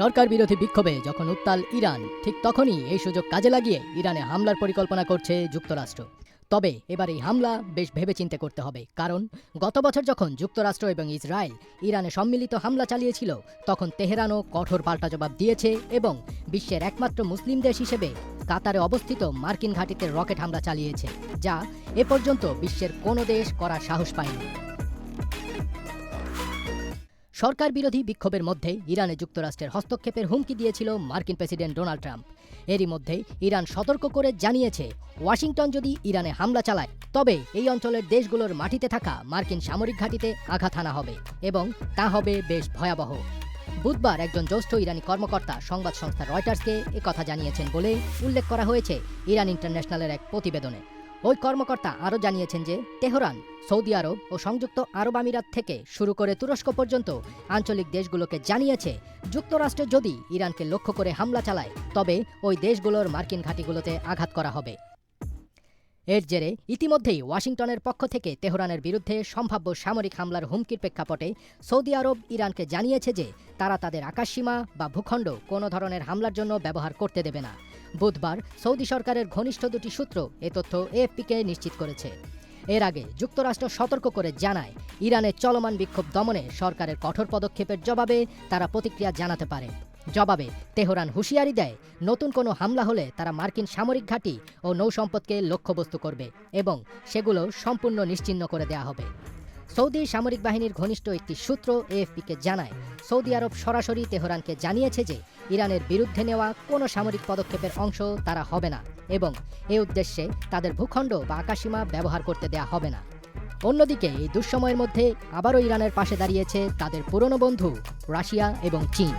সরকার বিরোধী বিক্ষোভে যখন উত্তাল ইরান, ঠিক তখনই এই সুযোগ কাজে লাগিয়ে ইরানে হামলার পরিকল্পনা করছে যুক্তরাষ্ট্র। তবে এবার এই হামলা বেশ ভেবেচিন্তে করতে হবে, কারণ গত বছর যখন যুক্তরাষ্ট্র এবং ইসরায়েল ইরানে সম্মিলিত হামলা চালিয়েছিল, তখন তেহরানও কঠোর পাল্টা জবাব দিয়েছে এবং বিশ্বের একমাত্র মুসলিম দেশ হিসেবে কাতারে অবস্থিত মার্কিন ঘাঁটিতে রকেট হামলা চালিয়েছে, যা এ পর্যন্ত বিশ্বের কোনো দেশ করার সাহস পায়নি। সরকার বিরোধী বিক্ষোভের মধ্যে ইরানে যুক্তরাষ্ট্রের হস্তক্ষেপের হুমকি দিয়েছিল মার্কিন প্রেসিডেন্ট ডোনাল্ড ট্রাম্প। এরই মধ্যে ইরান সতর্ক করে জানিয়েছে, ওয়াশিংটন যদি ইরানে হামলা চালায়, তবে এই অঞ্চলের দেশগুলোর মাটিতে থাকা মার্কিন সামরিক ঘাঁটিতে আঘাত হানা হবে এবং তা হবে বেশ ভয়াবহ। বুধবার একজন জ্যেষ্ঠ ইরানি কর্মকর্তা সংবাদ সংস্থা রয়টার্সকে কথা জানিয়েছেন বলে উল্লেখ করা হয়েছে ইরান ইন্টারন্যাশনালের এক প্রতিবেদনে। ওই কর্মকর্তা আরও জানিয়েছেন যে তেহরান, সৌদি আরব ও সংযুক্ত আরব আমিরাত থেকে শুরু করে তুরস্ক পর্যন্ত আঞ্চলিক দেশগুলোকে জানিয়েছে যুক্তরাষ্ট্র যদি ইরানকে লক্ষ্য করে হামলা চালায়, তবে ওই দেশগুলোর মার্কিন ঘাঁটিগুলোতে আঘাত করা হবে। এর জেরে ইতিমধ্যেই ওয়াশিংটনের পক্ষ থেকে তেহরানের বিরুদ্ধে সম্ভাব্য সামরিক হামলার হুমকির প্রেক্ষাপটে সৌদি আরব ইরানকে জানিয়েছে যে তারা তাদের আকাশসীমা বা ভূখণ্ড কোনো ধরনের হামলার জন্য ব্যবহার করতে দেবে না। বুধবার সৌদি সরকারের ঘনিষ্ঠ দুটি সূত্র এ তথ্য এএফপিকে নিশ্চিত করেছে। এর আগে যুক্তরাষ্ট্র সতর্ক করে জানায়, ইরানের চলমান বিক্ষোভ দমনে সরকারের কঠোর পদক্ষেপের জবাবে তারা প্রতিক্রিয়া জানাতে পারে। জবাবে, তেহরান হুঁশিয়ারি দেয়, নতুন কোনো হামলা হলে তারা মার্কিন সামরিক ঘাঁটি ও নৌসম্পদকে লক্ষ্যবস্তু করবে এবং সেগুলো সম্পূর্ণ নিশ্চিহ্ন করে দেয়া হবে। সৌদি সামরিক বাহিনীর ঘনিষ্ঠ একটি সূত্র এএফপিকে জানায়, সৌদি আরব সরাসরি তেহরানকে জানিয়েছে যে ইরানের বিরুদ্ধে নেওয়া কোনো সামরিক পদক্ষেপের অংশ তারা হবে না এবং এ উদ্দেশ্যে তাদের ভূখণ্ড বা আকাশীমা ব্যবহার করতে দেয়া হবে না। অন্যদিকে, এই দুঃসময়ের মধ্যে আবারও ইরানের পাশে দাঁড়িয়েছে তাদের পুরনো বন্ধু রাশিয়া এবং চীন।